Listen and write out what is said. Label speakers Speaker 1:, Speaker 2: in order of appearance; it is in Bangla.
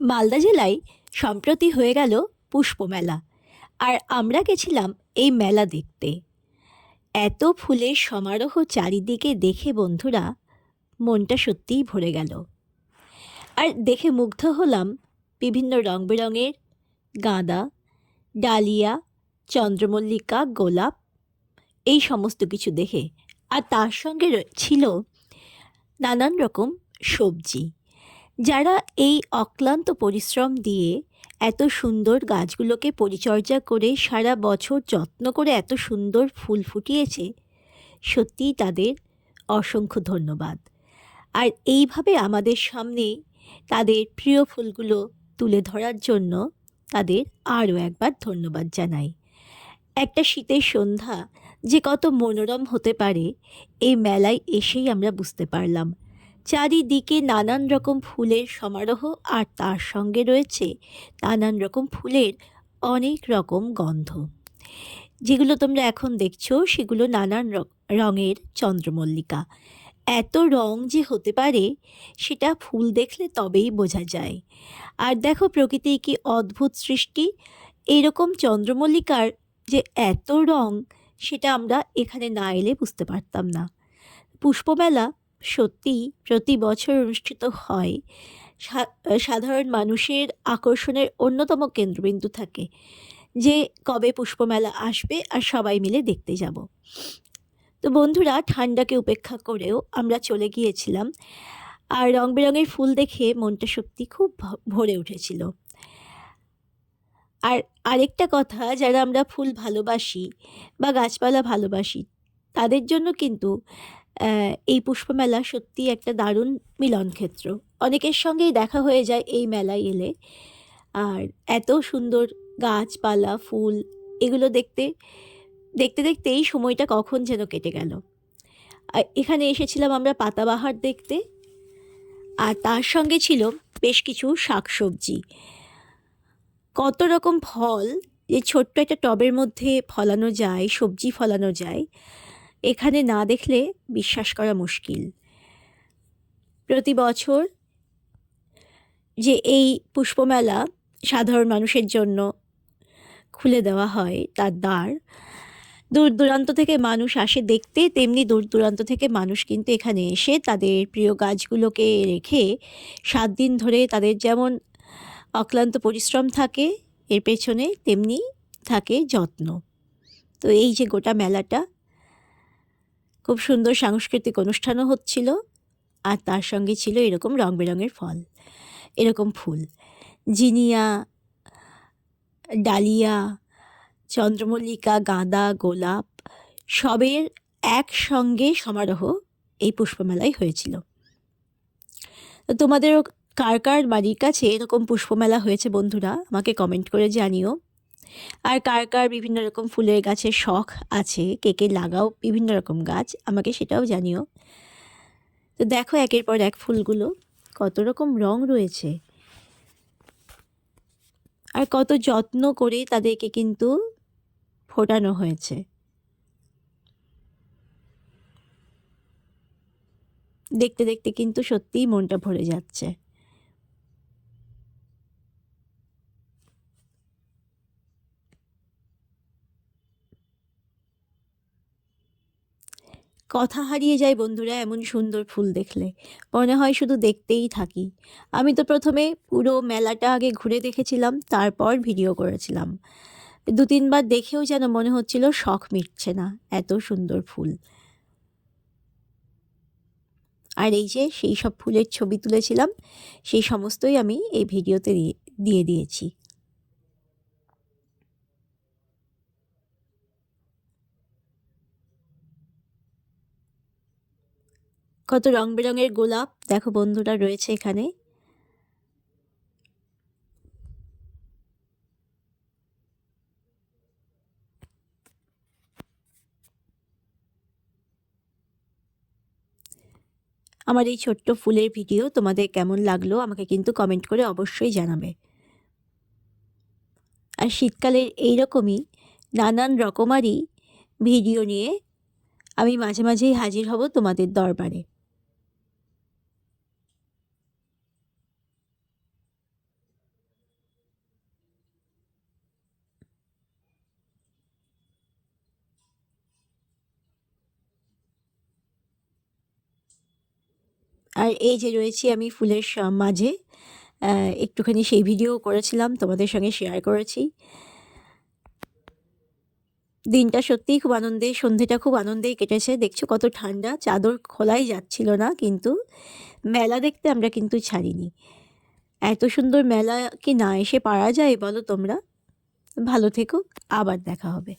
Speaker 1: মালদা জেলায় সম্প্রতি হয়ে গেল পুষ্পমেলা। আর আমরা গেছিলাম এই মেলা দেখতে। এত ফুলের সমারোহ চারিদিকে দেখে বন্ধুরা মনটা সত্যিই ভরে গেল। আর দেখে মুগ্ধ হলাম বিভিন্ন রং বেরঙের গাঁদা, ডালিয়া, চন্দ্রমল্লিকা, গোলাপ, এই সমস্ত কিছু দেখে। আর তার সঙ্গে ছিল নানান রকম সবজি। যারা এই অক্লান্ত পরিশ্রম দিয়ে এত সুন্দর গাছগুলোকে পরিচর্যা করে সারা বছর যত্ন করে এত সুন্দর ফুল ফুটিয়েছে, সত্যিই তাদের অসংখ্য ধন্যবাদ। আর এইভাবে আমাদের সামনে তাদের প্রিয় ফুলগুলো তুলে ধরার জন্য তাদের আরও একবার ধন্যবাদ জানাই। একটা শীতের সন্ধ্যা যে কত মনোরম হতে পারে, এই মেলায় এসেই আমরা বুঝতে পারলাম। চারিদিকে নানান রকম ফুলের সমারোহ আর তার সঙ্গে রয়েছে নানান রকম ফুলের অনেক রকম গন্ধ। যেগুলো তোমরা এখন দেখছ সেগুলো নানান রঙের চন্দ্রমল্লিকা। এত রং যে হতে পারে সেটা ফুল দেখলে তবেই বোঝা যায়। আর দেখো প্রকৃতির কি অদ্ভুত সৃষ্টি। এরকম চন্দ্রমল্লিকার যে এত রং সেটা আমরা এখানে না এলে বুঝতে পারতাম না। পুষ্পমেলা সত্যিই প্রতি বছর অনুষ্ঠিত হয়। সাধারণ মানুষের আকর্ষণের অন্যতম কেন্দ্রবিন্দু থাকে, যে কবে পুষ্পমেলা আসবে আর সবাই মিলে দেখতে যাব। তো বন্ধুরা, ঠান্ডাকে উপেক্ষা করেও আমরা চলে গিয়েছিলাম আর রং বেরঙের ফুল দেখে মনটা সত্যি খুব ভরে উঠেছিল। আর আরেকটা কথা, যারা আমরা ফুল ভালোবাসি বা গাছপালা ভালোবাসি, তাদের জন্য কিন্তু এই পুষ্পমেলা সত্যি একটা দারুণ মিলন ক্ষেত্র অনেকের সঙ্গেই দেখা হয়ে যায় এই মেলায় এলে। আর এত সুন্দর গাছপালা, ফুল, এগুলো দেখতে দেখতে দেখতে এই সময়টা কখন যেন কেটে গেল। এখানে এসেছিলাম আমরা পাতাবাহার দেখতে। আর তার সঙ্গে ছিল বেশ কিছু শাকসবজি। কত রকম ফল, যে ছোট্ট একটা টবের মধ্যে ফলানো যায়, সবজি ফলানো যায়। এখানে না দেখলে বিশ্বাস করা মুশকিল। প্রতি বছর যে এই পুষ্পমেলা সাধারণ মানুষের জন্য খুলে দেওয়া হয়, তার দ্বার, দূর দূরান্ত থেকে মানুষ আসে দেখতে, তেমনি দূর দূরান্ত থেকে মানুষ কিন্তু এখানে এসে তাদের প্রিয় গাছগুলোকে রেখে সাত দিন ধরে তাদের যেমন অক্লান্ত পরিশ্রম থাকে, এর পেছনে তেমনি থাকে যত্ন। তো এই যে গোটা মেলাটা খুব সুন্দর সাংস্কৃতিক অনুষ্ঠানও হচ্ছিল, আর তার সঙ্গে ছিল এরকম রং বেরঙের ফল, এরকম ফুল। জিনিয়া, ডালিয়া, চন্দ্রমল্লিকা, গাঁদা, গোলাপ, সবের একসঙ্গে সমারোহ এই পুষ্পমেলায় হয়েছিল। তোমাদেরও কার কার বাড়ির কাছে এরকম পুষ্পমেলা হয়েছে বন্ধুরা, আমাকে কমেন্ট করে জানিও। আর কার কার বিভিন্ন রকম ফুলের গাছের শখ আছে? কে কে লাগাও? বিভিন্ন রকম গাছ, আমাকে সেটাও জানিও। তো দেখো একের পর এক ফুলগুলো, কত রকম রং রয়েছে। আর কত যত্ন করে তাদেরকে কিন্তু ফোটানো হয়েছে। দেখতে দেখতে কিন্তু সত্যিই মনটা ভরে যাচ্ছে। কথা হারিয়ে যায় বন্ধুরা এমন সুন্দর ফুল দেখলে। মনে হয় শুধু দেখতেই থাকি। আমি তো প্রথমে পুরো মেলাটা আগে ঘুরে দেখেছিলাম, তারপর ভিডিও করেছিলাম। দু তিনবার দেখেও যেন মনে হচ্ছিল শখ মিটছে না, এত সুন্দর ফুল। আর এই যে সেই সব ফুলের ছবি তুলেছিলাম, সেই সমস্তই আমি এই ভিডিওতে দিয়ে দিয়ে দিয়েছি। কত রং বেরঙের গোলাপ। দেখো বন্ধুরা রয়েছে এখানে। আমার এই ছোট্ট ফুলের ভিডিও তোমাদের কেমন লাগল আমাকে কিন্তু কমেন্ট করে অবশ্যই জানাবে। আর শীতকালের এইরকমই নানান রকমারই ভিডিও নিয়ে আমি মাঝে মাঝেই হাজির হব তোমাদের দরবারে। আর এই যে রয়েছি আমি ফুলের মাঝে একটুখানি সেই ভিডিও করেছিলাম, তোমাদের সঙ্গে শেয়ার করেছি। দিনটা সত্যিই খুব আনন্দে সন্ধেটা খুব আনন্দেই কেটেছে। দেখছ কত ঠান্ডা, চাদর খোলাই যাচ্ছিল না, কিন্তু মেলা দেখতে আমরা কিন্তু ছাড়িনি। এত সুন্দর মেলা কি না এসে পারা যায় বলো তোমরা? ভালো থেকো, আবার দেখা হবে।